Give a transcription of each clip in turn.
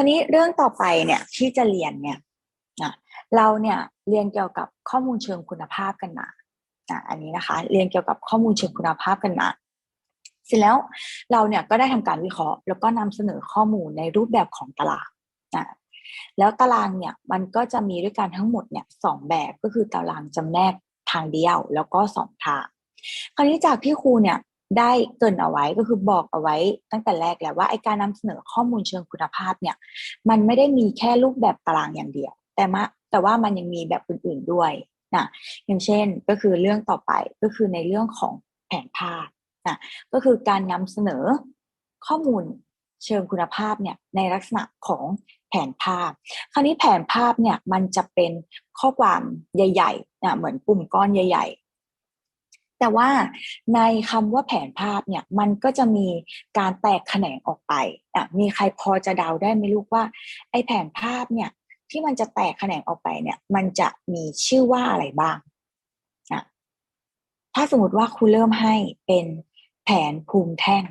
ราวนี้เรื่องต่อไปเนี่ยที่จะเรียนเนี่ยนะเราเนี่ยเรียนเกี่ยวกับข้อมูลเชิงคุณภาพกันมาอะอันนี้นะคะ เรียนเกี่ยวกับข้อมูลเชิงคุณภาพกันมาเสร็จแล้วเราเนี่ยก็ได้ทำการวิเคราะห์ แล้วก็นำเสนอข้อมูลในรูปแบบของตารางนะแล้วตารางเนี่ยมันก็จะมีด้วยกันทั้งหมดเนี่ยสองแบบก็คือตารางจำแนกทางเดียวแล้วก็สองทางคราวนี้จากที่ครูเนี่ย ได้เกินเอาไว้ก็คือบอกเอาไว้ตั้งแต่แรกแล้วว่าไอการนำเสนอข้อมูลเชิงคุณภาพเนี่ย มันไม่ได้มีแค่รูปแบบตารางอย่างเดียว แต่มาแต่ว่ามันยังมีแบบอื่นๆด้วยนะอย่างเช่นก็คือเรื่องต่อไปก็คือในเรื่องของแผนภาพนะก็คือการนำเสนอข้อมูลเชิงคุณภาพเนี่ยในลักษณะของแผนภาพ คราวนี้แผนภาพเนี่ยมันจะเป็นข้อความใหญ่ๆนะเหมือนปุ่มก้อนใหญ่ แต่ว่าในคำว่าแผนภาพเนี่ยมันก็จะมีการแตกแขนงออกไปอะมีใครพอจะเดาได้ไหมลูกว่า ไอ้แผนภาพเนี่ยที่มันจะแตกแขนงออกไปเนี่ย มันจะมีชื่อว่าอะไรบ้างอะถ้าสมมติว่าครูเริ่มให้เป็นแผนภูมิแท่ง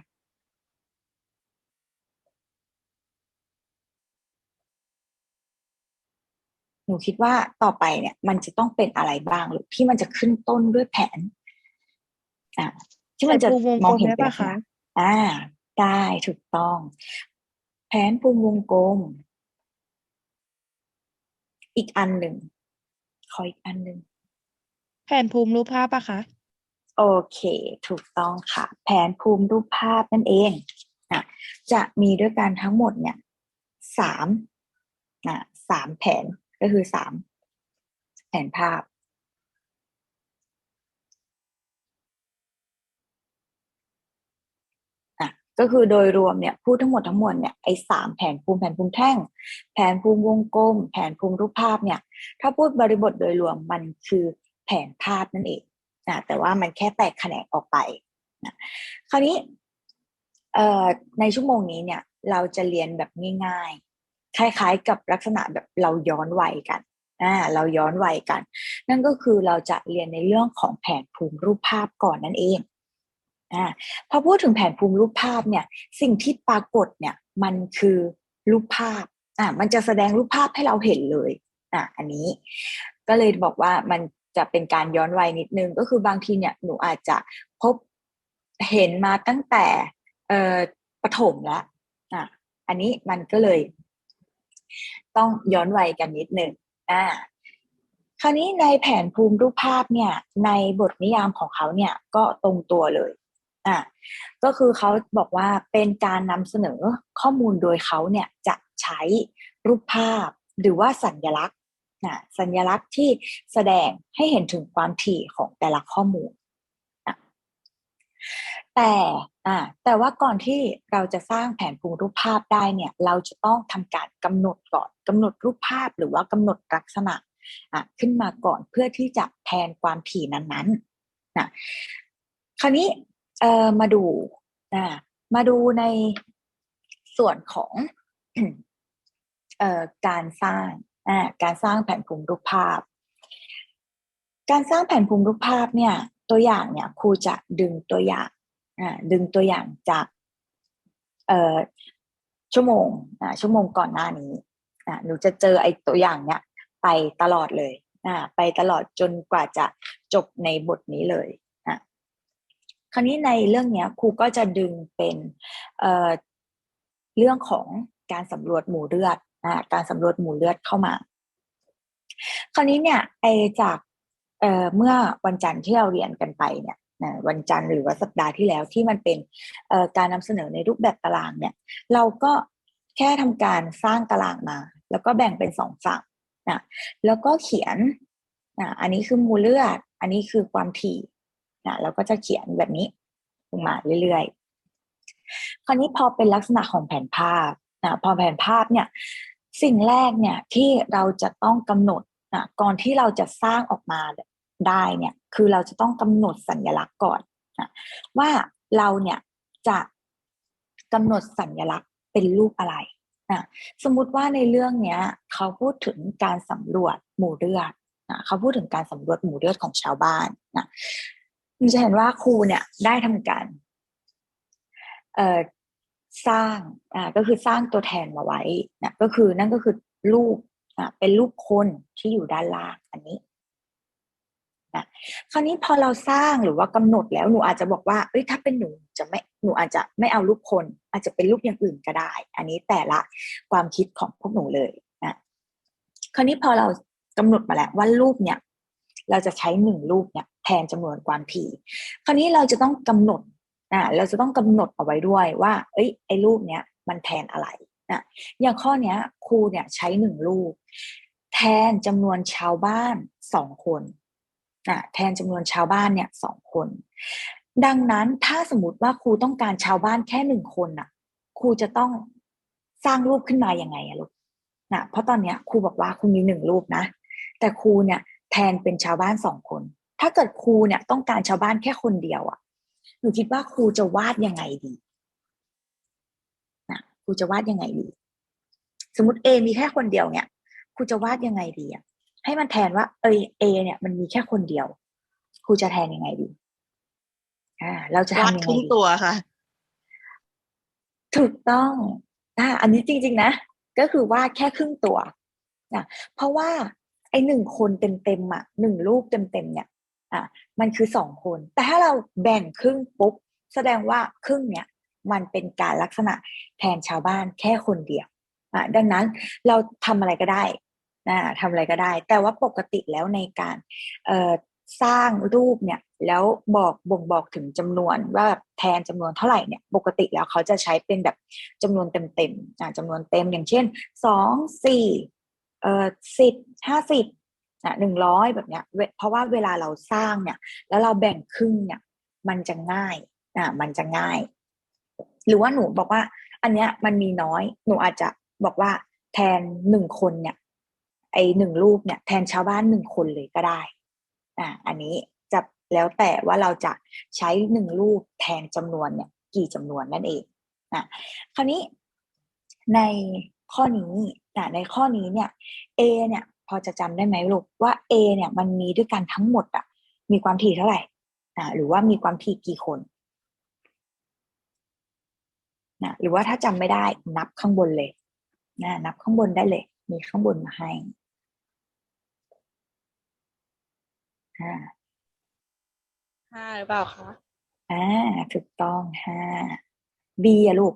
หนูคิดว่าต่อไปเนี่ย มันจะต้องเป็นอะไรบ้างหรือที่มันจะขึ้นต้นด้วยแผน อะที่มันจะแผนภูมิวงกลมมองเห็นได้เป็นปะลักษณะคะอ่า ได้ถูกต้อง แผนภูมิวงกลม อีกอันหนึ่งขออีกอันหนึ่งแผนภูมิรูปภาพปะคะ โอเค ถูกต้องค่ะ แผนภูมิรูปภาพนั่นเองนะจะมีด้วยกันทั้งหมดเนี่ยสามนะสามแผนก็คือสามแผนภาพ อะ ก็คือโดยรวมเนี่ยพูดทั้งหมดทั้งมวลเนี่ยไอ้สามแผนภูมิแผนภูมิแท่ง แผนภูมิวงกลม แผนภูมิรูปภาพเนี่ยถ้าพูดบริบทโดยรวมมันคือแผนภาพนั่นเองนะแต่ว่ามันแค่แตกแขนงออกไปนะคราวนี้ในชั่วโมงนี้เนี่ยเราจะเรียนแบบง่าย ๆ คล้ายๆ กับลักษณะแบบเราย้อนวัยกันอ่าเราย้อนวัยกัน นั่นก็คือเราจะเรียนในเรื่องของแผนภูมิรูปภาพก่อนนั่นเอง อ่าพอพูดถึงแผนภูมิรูปภาพเนี่ยสิ่งที่ปรากฏเนี่ยมันคือรูปภาพอ่ามันจะแสดงรูปภาพให้เราเห็นเลยอ่าอันนี้ก็เลยบอกว่ามันจะเป็นการย้อนวัยนิดนึงก็คือบางทีเนี่ยหนูอาจจะพบเห็นมาตั้งแต่เอ่อประถมแล้วอะอันนี้มันก็เลย ต้องย้อนวัยกันนิดนึงอ่าคราวนี้ในแผนภูมิรูปภาพเนี่ย ในบทนิยามของเขาเนี่ยก็ตรงตัวเลย อะก็คือเขาบอกว่าเป็นการนำเสนอข้อมูลโดยเขาเนี่ยจะใช้รูปภาพหรือว่าสัญลักษณ์นะสัญลักษณ์ที่แสดงให้เห็นถึงความถี่ของแต่ละข้อมูลนะแต่อ่าแต่ว่าก่อนที่เราจะสร้างแผนภูมิรูปภาพได้เนี่ย เราจะต้องทำการกำหนดก่อนกำหนดรูปภาพหรือว่ากำหนดลักษณะอะขึ้นมาก่อนเพื่อที่จะแทนความถี่นั้นๆนะคราวนี้ เอ่อมาดูนะมาดูในส่วนของเอ่อการสร้างอ่าการสร้างแผนภูมิรูปภาพ การสร้างแผนภูมิรูปภาพเนี่ย ตัวอย่างเนี่ยครูจะดึงตัวอย่างอ่าดึงตัวอย่างจากเอ่อชั่วโมงอ่าชั่วโมงก่อนหน้านี้อ่าหนูจะเจอไอ้ตัวอย่างเนี่ยไปตลอดเลยอ่าไปตลอดจนกว่าจะจบในบทนี้เลย คราวนี้ในเรื่องนี้ครูก็จะดึงเป็นเเรื่องของการสำรวจหมู่เลือดนะการสำรวจหมู่เลือดเข้ามา คราวนี้เนี่ยไอจากเเมื่อวันจันทร์ที่เราเรียนกันไปเนี่ยวันจันทร์หรือว่าสัปดาห์ที่แล้วที่มันเป็นการนำเสนอในรูปแบบตารางเนี่ย เราก็แค่ทำการสร้างตารางมา แล้วก็แบ่งเป็นสองฝั่งนะแล้วก็เขียนนะอันนี้คือหมู่เลือด อันนี้คือความถี่ นะเราก็จะเขียนแบบนี้ลงมาเรื่อยๆ คราวนี้พอเป็นลักษณะของแผนภาพนะพอแผนภาพเนี่ยสิ่งแรกเนี่ยที่เราจะต้องกำหนดนะก่อนที่เราจะสร้างออกมาได้เนี่ยคือเราจะต้องกำหนดสัญลักษณ์ก่อนนะว่าเราเนี่ยจะกำหนดสัญลักษณ์เป็นรูปอะไรนะสมมุติว่าในเรื่องเนี้ยเขาพูดถึงการสำรวจหมู่เลือดนะเขาพูดถึงการสำรวจหมู่เลือดของชาวบ้านนะ เราจะเห็นว่าครูเนี่ยได้ทำการเอ่อสร้างอ่าก็คือสร้างตัวแทนมาไว้นะก็คือนั่นก็คือรูปอ่าเป็นรูปคนที่อยู่ด้านล่างอันนี้นะคราวนี้พอเราสร้างหรือว่ากำหนดแล้วหนูอาจจะบอกว่าเอ้ยถ้าเป็นหนูจะไม่หนูอาจจะไม่เอารูปคน อาจจะเป็นรูปอย่างอื่นก็ได้ อันนี้แต่ละความคิดของพวกหนูเลยนะคราวนี้พอเรากำหนดมาแล้วว่ารูปเนี่ย เราจะใช้หนึ่งรูปเนี่ยแทนจำนวนความถี่ คราวนี้เราจะต้องกำหนดอ่าเราจะต้องกำหนดเอาไว้ด้วยว่า เอ้ยไอ้รูปเนี้ยมันแทนอะไรนะอย่างข้อเนี้ยครูเนี่ยใช้หนึ่งรูปแทนจำนวนชาวบ้านสองคนอะแทนจำนวนชาวบ้านเนี่ยสองคน ดังนั้นถ้าสมมติว่าครูต้องการชาวบ้านแค่หนึ่งคนน่ะครูจะต้องสร้างรูปขึ้นมาอยังไงอะลูกนะเพราะตอนเนี้ยครูบอกว่าครูมีหนึ่งรูปนะ แต่ครูเนี่ย แทนเป็นชาวบ้านสองคน ถ้าเกิดครูเนี่ยต้องการชาวบ้านแค่คนเดียวอะ่ะหนูคิดว่าครูจะวาดยังไงดีนะครูจะวาดยังไงดี สมมติเอมีแค่คนเดียวเนี่ยครูจะวาดยังไงดีอะให้มันแทนว่า เอเอ เนี่ย มันมีแค่คนเดียวครูจะแทนยังไงดีอ่าเราจะวาดทำยังคไงรึ่งดีตัวค่ะ ถูกต้องอ่าอันนี้จริง ๆ นะก็คือว่าแค่ครึ่งตัวนะเพราะว่า ไอหนึ่งคนเต็มๆอะหนึ่งรูปเต็มๆเนี่ยอะมันคือสองคน แต่ถ้าเราแบ่งครึ่งปุ๊บแสดงว่าครึ่งเนี่ยมันเป็นการลักษณะแทนชาวบ้านแค่คนเดียวอะดังนั้นเราทำอะไรก็ได้นะทำอะไรก็ได้ แต่ว่าปกติแล้วในการเอ่อสร้างรูปเนี่ยแล้วบอกบ่งบอกถึงจำนวนว่าแทนจำนวนเท่าไหร่เนี่ยปกติแล้วเขาจะใช้เป็นแบบจำนวนเต็มๆอะจำนวนเต็มอย่างเช่นสองสี่ เออสิบห้าสิบอะหนึ่งร้อยแบบเนี้ย เพราะว่าเวลาเราสร้างเนี่ย แล้วเราแบ่งครึ่งเนี่ย มันจะง่ายอะมันจะง่าย หรือว่าหนูบอกว่า อันเนี้ยมันมีน้อย หนูอาจจะบอกว่าแทนหนึ่งคนเนี่ย ไอหนึ่งรูปเนี่ย แทนชาวบ้านหนึ่งคนเลยก็ได้อ่าอันนี้จะแล้วแต่ว่าเราจะใช้หนึ่งรูปแทนจำนวนเนี่ย กี่จำนวนนั่นเองอะคราวนี้ใน ข้อนี้อะในข้อนี้เนี่ย A เนี่ยพอจะจำได้ไหมลูกว่า A เนี่ยมันมีด้วยกันทั้งหมดอะมีความถี่เท่าไหร่อ่าหรือว่ามีความถี่กี่คนนะหรือว่าถ้าจำไม่ได้นับข้างบนเลยนะนับข้างบนได้เลย มีข้างบนมาให้อ่าห้าหรือเปล่าคะอ่าถูกต้องห้า B อะลูก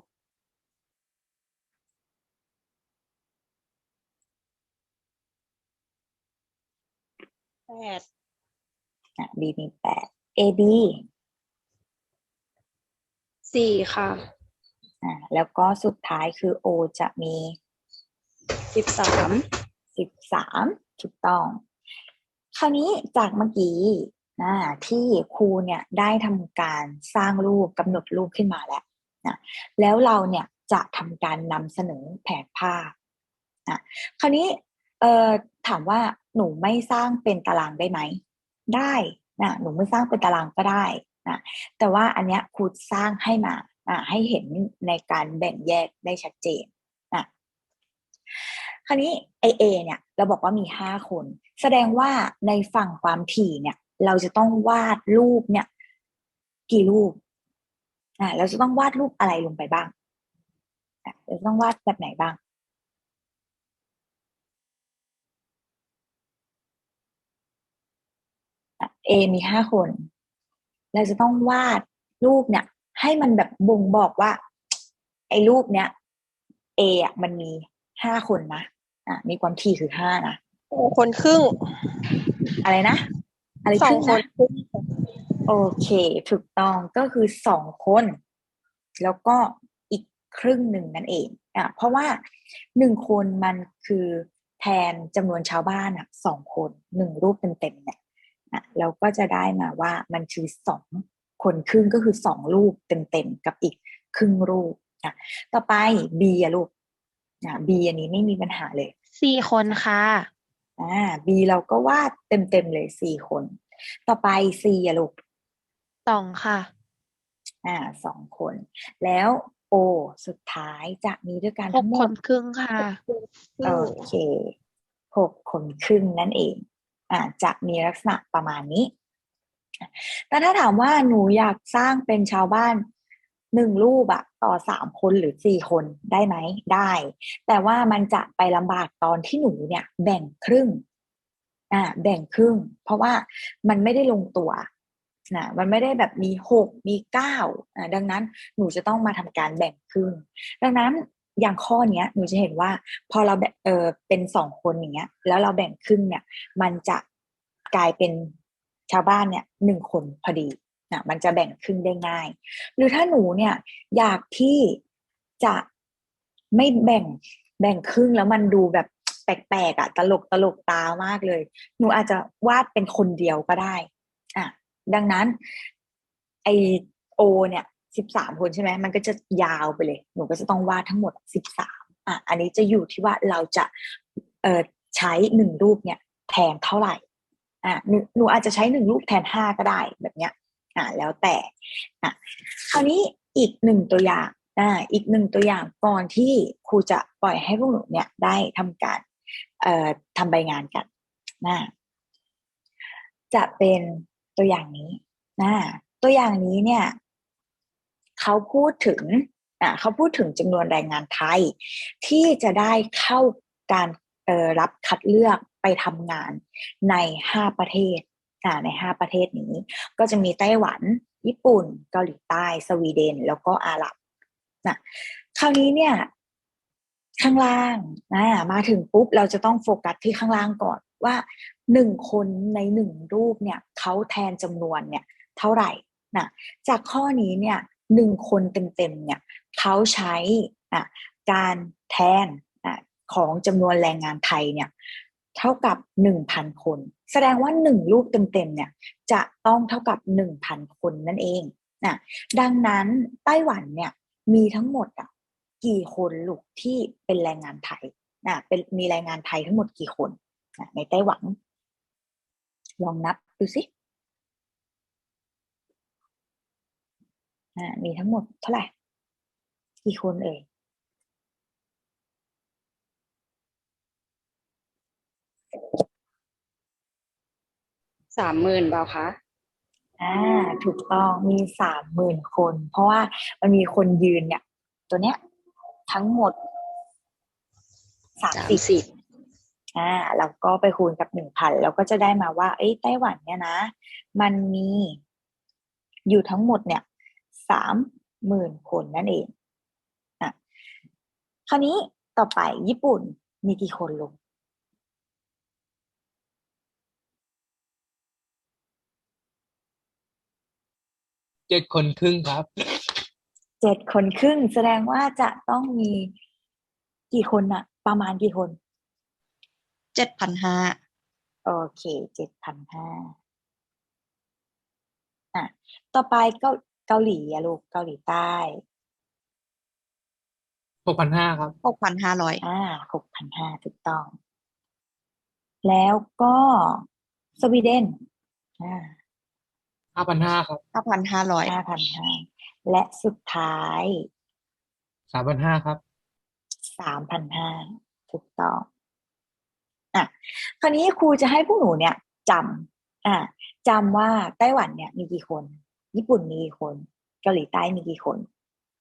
ดอะ B มีแปด A B สี่ค่ะอ่าแล้วก็สุดท้ายคือ O จะมีสิบสามสิบสามถูกต้อง คราวนี้จากเมื่อกี้นะที่ครูเนี่ยได้ทำการสร้างรูปกำหนดรูปขึ้นมาแล้วนะแล้วเราเนี่ยจะทำการนำเสนอแผนภาพนะคราวนี้เอ่อถามว่า หนูไม่สร้างเป็นตารางได้ไหม ได้นะหนูไม่สร้างเป็นตารางก็ได้นะแต่ว่าอันเนี้ยครูสร้างให้มาอะให้เห็นในการแบ่งแยกได้ชัดเจนนะคราวนี้ไอเอเนี่ย เราบอกว่ามีห้าคน แสดงว่าในฝั่งความถี่เนี่ย เราจะต้องวาดรูปเนี่ย กี่รูปอ่าเราจะต้องวาดรูปอะไรลงไปบ้างเราจะต้องวาดแบบไหนบ้างอะ เอมีห้าคน เราจะต้องวาดรูปเนี่ย ให้มันแบบบ่งบอกว่า ไอ้รูปเนี้ยเออะมันมีห้าคนนะอะมีความถี่คือห้านะโอ้คนครึ่ง อะไรนะ อะไรสอคงรึ่งคนะนครึ่งโอเค ถูกต้องก็คือสองคน แล้วก็อีกครึ่งหนึ่งนั่นเองอะเพราะว่าหนึ่งคนมันคือแทนจำนวนชาวบ้านอะสองคนหนึ่งรูปเต็มๆเนี่ย อะเราก็จะได้มาว่ามันคือสองคนครึ่งก็คือสองรูปเต็มๆกับอีกครึ่งรูปอะต่อไป B อะลูกอะ B อันนี้ไม่มีปัญหาเลยสี่คนค่ะอ่า B เราก็วาดเต็มๆเลยสี่คน ต่อไป C อะลูกสองค่ะ อ่าสองคน แล้ว O สุดท้ายจะมีด้วยกันหทั้กงหมคดนครึ่งค่ะ โอเคหกคนครึ่งนั่นเอง อาจะมีลักษณะประมาณนี้ แต่ถ้าถามว่าหนูอยากสร้างเป็นชาวบ้านหนึ่งรูปอะต่อสามคนหรือสี่คนได้ไหมได้ แต่ว่ามันจะไปลำบากตอนที่หนูเนี่ยแบ่งครึ่งอ่าแบ่งครึ่ง เพราะว่ามันไม่ได้ลงตัวนะมันไม่ได้แบบมีหกมีเก้าอ่าดังนั้นหนูจะต้องมาทำการแบ่งครึ่ง ดังนั้น อย่างข้อเนี้ยหนูจะเห็นว่า พอเราแบ่งเออเป็นสองคนอย่างเงี้ย แล้วเราแบ่งครึ่งเนี่ย มันจะกลายเป็นชาวบ้านเนี่ยหนึ่งคนพอดีนะมันจะแบ่งครึ่งได้ง่าย หรือถ้าหนูเนี่ยอยากที่จะไม่แบ่งแบ่งครึ่งแล้วมันดูแบบแปลกๆอะ ตลกตลกตามากเลย หนูอาจจะวาดเป็นคนเดียวก็ได้อะดังนั้น ไอโอเนี่ย สิบสามคนใช่ไหมมันก็จะยาวไปเลย หนูก็จะต้องวาดทั้งหมดสิบสามอะอันนี้จะอยู่ที่ว่าเราจะเอ่อใช้หนึ่งรูปเนี่ยแทนเท่าไหร่อะหนูหนูอาจจะใช้หนึ่งรูปแทนห้าก็ได้แบบเนี้ยอะแล้วแต่อะคราวนี้อีกหนึ่งตัวอย่างอ่าอีกหนึ่งตัวอย่างก่อนที่ครูจะปล่อยให้พวกหนูเนี่ยได้ทำการเอ่อทำใบงานกันนะจะเป็นตัวอย่างนี้นะตัวอย่างนี้เนี่ย เขาพูดถึงอะเขาพูดถึงจำนวนแรงงานไทย ที่จะได้เข้าการรับคัดเลือกไปทำงานในห้าประเทศในห้าประเทศนี้ ก็จะมีไต้หวัน ญี่ปุ่น เกาหลีใต้ สวีเดน แล้วก็อาหรับนะคราวนี้เนี่ยข้างล่างนะมาถึงปุ๊บเราจะต้องโฟกัสที่ข้างล่างก่อนว่าหนึ่งคนในหนึ่งรูปเนี่ยเขาแทนจำนวนเนี่ยเท่าไหร่นะจากข้อนี้เนี่ย หนึ่งคนเต็มๆเนี่ยเขาใช้การแทนอของจำนวนแรงงานไทยเนี่ยเท่ากับหนึ่งพันคน แสดงว่าหนึ่งรูปเต็มๆเนี่ยจะต้องเท่ากับหนึ่งพันคนนั่นเองนะดังนั้นไต้หวันเนี่ยมีทั้งหมดอะกี่คนลูกที่เป็นแรงงานไทยนะเป็นมีแรงงานไทยทั้งหมดกี่คนนะในไต้หวัน ลองนับดูสิอ่า มีทั้งหมดเท่าไหร่ กี่คนเอ่ยสามหมื่นเปล่าคะอ่าถูกต้องมีสามหมื่นคน เพราะว่ามันมีคนยืนเนี่ย ตัวเนี้ย ทั้งหมดสามสามสิบสิบอ่าแล้วก็ไปคูณกับหนึ่งพันแล้วก็จะได้มาว่า เอ้ยไต้หวันเนี่ยนะ มันมีอยู่ทั้งหมดเนี่ย สามหมื่นคนนั่นเองอะคราวนี้ต่อไปญี่ปุ่นมีกี่คนลง เจ็ดคนครึ่งครับ เจ็ดคนครึ่งแสดงว่าจะต้องมีกี่คนอะประมาณกี่คนเจ็ดพันห้าโอเคเจ็ดพันห้าอะต่อไปเกา เกาหลีอะลูก เกาหลีใต้ หกพันห้าครับ หกพันห้าร้อยอ่าหกพันห้าถูกต้อง แล้วก็สวีเดนอ่าห้าพันห้าครับห้าพันห้าร้อยห้าพันห้าและสุดท้ายสามพันห้าครับสามพันห้าถูกต้องอะคราวนี้ครูจะให้พวกหนูเนี่ยจำอ่าจำว่าไต้หวันเนี่ยมีกี่คน ญี่ปุ่นมีกี่คน เกาหลีใต้มีกี่คน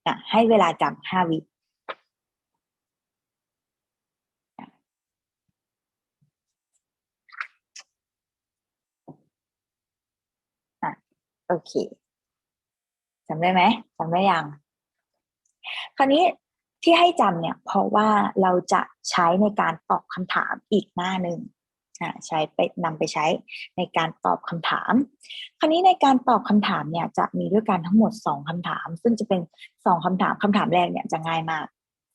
อะให้เวลาจำห้าวิโอเคจำได้ไหมจำได้ยัง คราวนี้ที่ให้จำเนี่ย เพราะว่าเราจะใช้ในการตอบคำถามอีกหน้าหนึ่ง ใช้ไปนำไปใช้ในการตอบคำถาม คราวนี้ในการตอบคำถามเนี่ยจะมีด้วยกันทั้งหมดสองคำถาม ซึ่งจะเป็นสองคำถามคำถามแรกเนี่ยจะง่ายมาก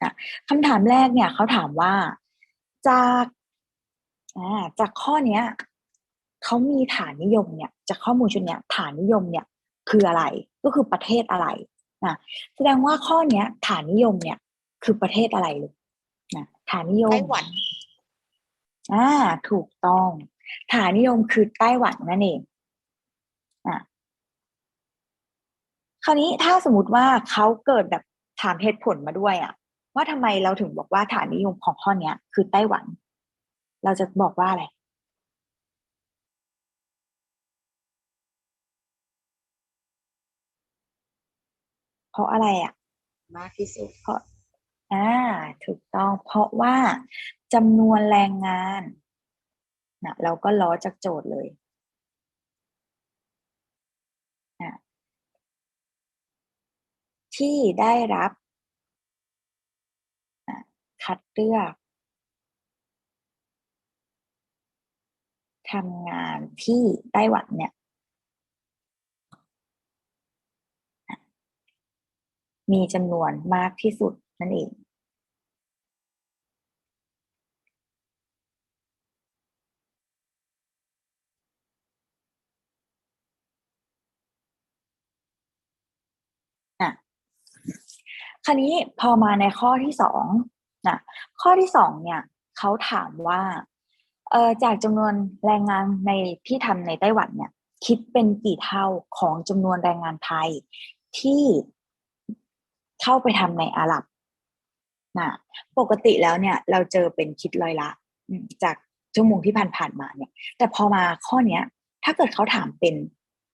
นะคำถามแรกเนี่ยเขาถามว่าจากจากข้อเนี้ยเขามีฐานนิยมเนี่ยจากข้อมูลชุดเนี้ยฐานนิยมเนี่ยคืออะไรก็คือประเทศอะไรนะแสดงว่าข้อเนี้ยฐานนิยมเนี่ยคือประเทศอะไรลูกนะฐานนิยมไต้หวัน อ่า ถูกต้อง ฐานนิยมคือไต้หวันนั่นเองอะคราวนี้ถ้าสมมติว่าเขาเกิดแบบถามเหตุผลมาด้วยอะว่าทำไมเราถึงบอกว่าฐานนิยมของข้อเนี้ย คือไต้หวัน เราจะบอกว่าอะไรอราะอะไรอะ มากที่สุดเพราะ อ่าถูกต้องเพราะว่าจำนวนแรงงานนะเราก็ล้อจากโจทย์เลยนะที่ได้รับอะคัดเลือกทำงานที่ไต้หวันเนี่ย มีจำนวนมากที่สุด นั่นเองอะคราวนี้พอมาในข้อที่สองนะข้อที่สองเนี่ยเขาถามว่าเอ่อจากจำนวนแรงงานในที่ทำในไต้หวันเนี่ย คิดเป็นกี่เท่าของจำนวนแรงงานไทยที่เข้าไปทำในอาหรับ นะปกติแล้วเนี่ยเราเจอเป็นคิดร้อยละจากชั่วโมงที่ผ่านๆมาเนี่ย แต่พอมาข้อเนี้ย ถ้าเกิดเขาถามเป็น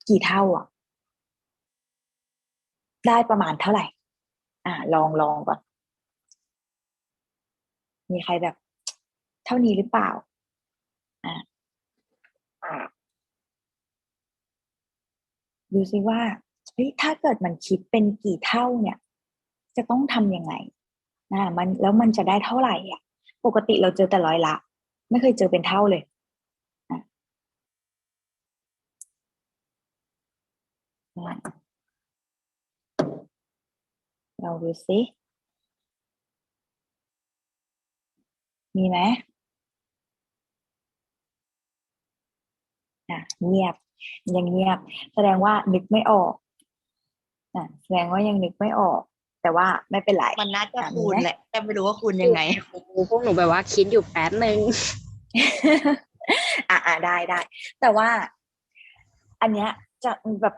กี่เท่าอะ ได้ประมาณเท่าไหร่ อ่า ลองลองก่อนมีใครแบบ เท่านี้หรือเปล่า อ่าดูซิว่าเฮ้ยถ้าเกิดมันคิดเป็นกี่เท่าเนี่ย จะต้องทำยังไง นะมันแล้วมันจะได้เท่าไหร่อะ ปกติเราเจอแต่ร้อยละ ไม่เคยเจอเป็นเท่าเลยเราดูซิมีไหมอะเงียบยังเงียบ แสดงว่านึกไม่ออกอะแสดงว่ายังนึกไม่ออก แต่ว่าไม่เป็นไรมันน่าจะอะมีคูณไหมแหละแต่ไม่รู้ว่าคูณยังไงพวกหนูแบบว่าคิดอยู่แป๊บหนึ่งอะอะได้ได้ แต่ว่า อันเนี้ยจะแบบ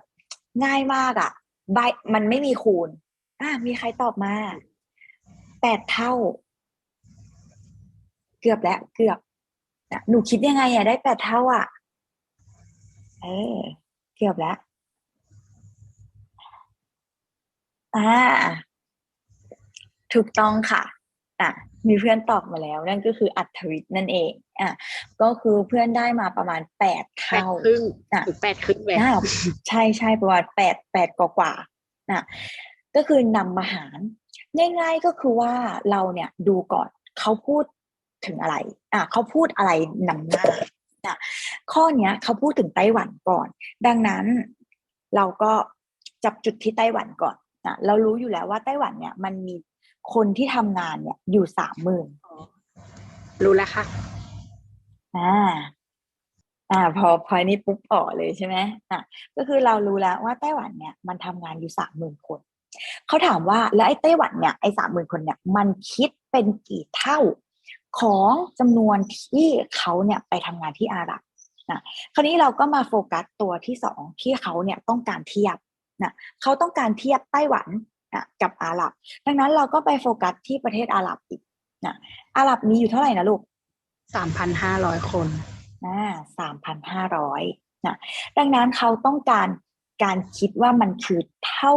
ง่ายมากอะใบมันไม่มีคูณ อะมีใครตอบมาแปดเท่า เกือบแล้วเกือบนะหนูคิดยังไงอะได้แปดเท่าอะเออเกือบแล้วอ่า ถูกต้องค่ะอะมีเพื่อนตอบมาแล้วนั่นก็คืออัธวิทย์นั่นเองอะก็คือเพื่อนได้มาประมาณแปดแปดเท่าครึ่งอะถึงแปดครึ่งเลยน่าใช่ใช่ประมาณแปดแปดกว่ากว่าๆนะก็คือนำมาหาร ง่ายๆก็คือว่าเราเนี่ยดูก่อนเขาพูดถึงอะไร อะเขาพูดอะไรนำหน้านะข้อเนี้ยเขาพูดถึงไต้หวันก่อน ดังนั้นเราก็จับจุดที่ไต้หวันก่อนนะเรารู้อยู่แล้วว่าไต้หวันเนี่ยมันมี คนที่ทำงานเนี่ยอยู่สามหมื่นรู้แล้วค่ะอ่าอ่า พอพอนี้ปุ๊บออกเลยใช่ไหมอะก็คือเรารู้แล้วว่าไต้หวันเนี่ย มันทำงานอยู่สามหมื่นคนเขาถามว่าแล้วไอ้ไต้หวันเนี่ยไอ้สามหมื่นคนเนี่ยมันคิดเป็นกี่เท่าของจำนวนที่เขาเนี่ยไปทำงานที่อาหรับนะคราวนี้เราก็มาโฟกัสตัวที่สองที่เขาเนี่ยต้องการเทียบนะเขาต้องการเทียบไต้หวัน นะกับอาหรับ ดังนั้นเราก็ไปโฟกัสที่ประเทศอาหรับอีกนะอาหรับมีอยู่เท่าไหร่นะลูกสามพันห้าร้อยคนอ่าสามพันห้าร้อยนะดังนั้นเขาต้องการการคิดว่ามันคือเท่า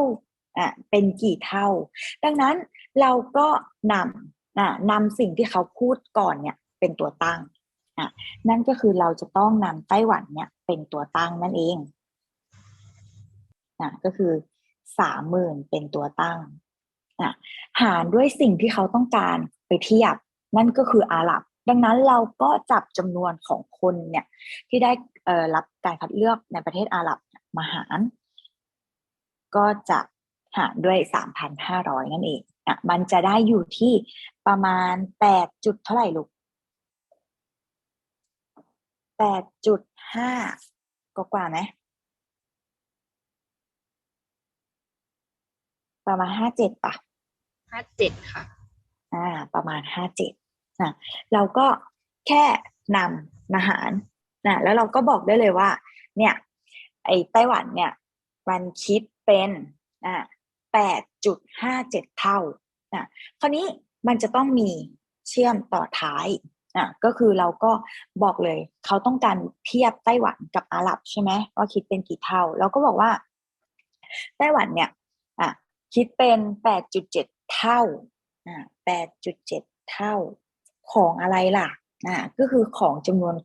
อ่าเป็นกี่เท่า ดังนั้นเราก็นำอ่านำสิ่งที่เขาพูดก่อนเนี่ยเป็นตัวตั้งอะนั่นก็คือเราจะต้องนำไต้หวันเนี่ยเป็นตัวตั้งนั่นเองอะก็คือ สามหมื่นเป็นตัวตั้งอะหารด้วยสิ่งที่เขาต้องการไปเทียบ นั่นก็คืออาหรับ ดังนั้นเราก็จับจำนวนของคนเนี่ยที่ได้รับการคัดเลือกในประเทศอาหรับมาหาร ก็จะหารด้วยสามพันห้าร้อยนั่นเองอะมันจะได้อยู่ที่ประมาณแปดจุดเท่าไหร่ลูกแปดจุดห้ากว่าไหม ประมาณห้าเจ็ดป่ะห้าเจ็ดค่ะ อ่า ประมาณห้าเจ็ดนะเราก็แค่นำมาหารนะแล้วเราก็บอกได้เลยว่า เนี่ย ไอ้ไต้หวันเนี่ย มันคิดเป็นอ่าแปดจุดห้าเจ็ดเท่านะคราวนี้มันจะต้องมีเชื่อมต่อท้ายอะก็คือเราก็บอกเลย เขาต้องการเทียบไต้หวันกับอาหรับใช่ไหมว่าคิดเป็นกี่เท่า เราก็บอกว่า ไต้หวันเนี่ยอะ คิดเป็นแปดจุดเท่าอ่าแปดจุดเท่าของอะไรล่ะอ่าก็คือของจำนวน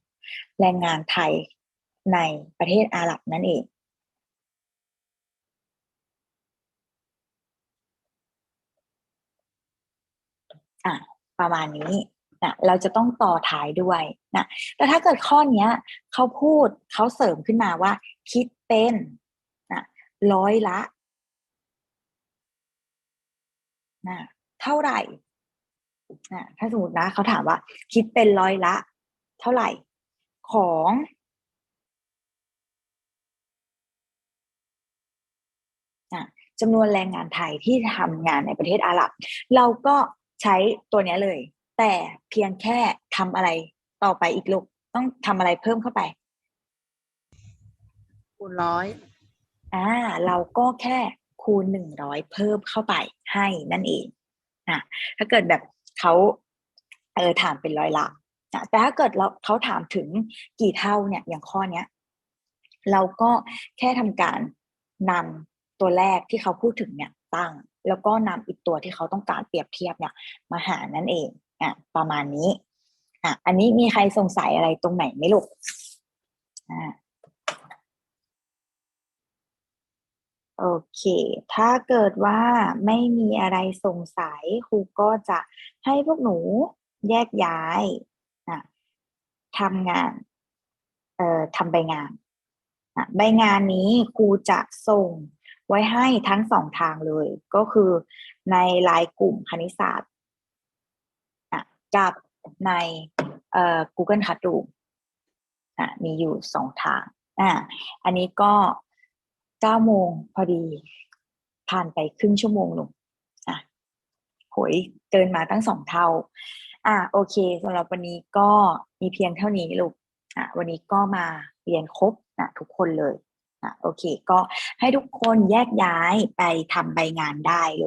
แรงงานไทยในประเทศอาหรับนั่นเองอะประมาณนี้นะเราจะต้องต่อท้ายด้วยนะแต่ถ้าเกิดข้อเนี้ยเขาพูดเขาเสริมขึ้นมาว่า คิดเป็นนะร้อยละ นะเท่าไหร่นะถ้าสมมตินะเขาถามว่า คิดเป็นร้อยละ เท่าไหร่ของนะจำนวนแรงงานไทยที่ทำงานในประเทศอาหรับ เราก็ใช้ตัวเนี้ยเลย แต่เพียงแค่ทำอะไรต่อไปอีกลูกต้องทำอะไรเพิ่มเข้าไปคูณร้อยอ่าเราก็แค่ คูณหนึ่งร้อยเพิ่มเข้าไปให้นั่นเองนะถ้าเกิดแบบเขาเออถามเป็นร้อยละนะแต่ถ้าเกิดเราเขาถามถึงกี่เท่าเนี่ยอย่างข้อเนี้ยเราก็แค่ทำการนำตัวแรกที่เขาพูดถึงเนี่ยตั้ง แล้วก็นำอีกตัวที่เขาต้องการเปรียบเทียบเนี่ยมาหานั่นเองอะประมาณนี้อะอันนี้มีใครสงสัยอะไรตรงไหนไหมลูกอ่า โอเค ถ้าเกิดว่าไม่มีอะไรสงสัยครูก็จะให้พวกหนูแยกย้ายนะทำงาน เอ่อทำใบงานนะใบงานนี้ครูจะส่งไว้ให้ทั้งสองทางเลย ก็คือในไลน์กลุ่มคณิตศาสตร์นะกับในเอ่อ Google Classroom อะมีอยู่สองทางอ่าอันนี้ก็ เก้าโมงพอดีผ่านไปครึ่งชั่วโมงลงอะโหยเกินมาตั้งสองเท่า อะโอเคสำหรับวันนี้ก็มีเพียงเท่านี้ลูกอะวันนี้ก็มาเรียนครบนะทุกคนเลยอะโอเค ก็ให้ทุกคนแยกย้ายไปทำใบงานได้ลูก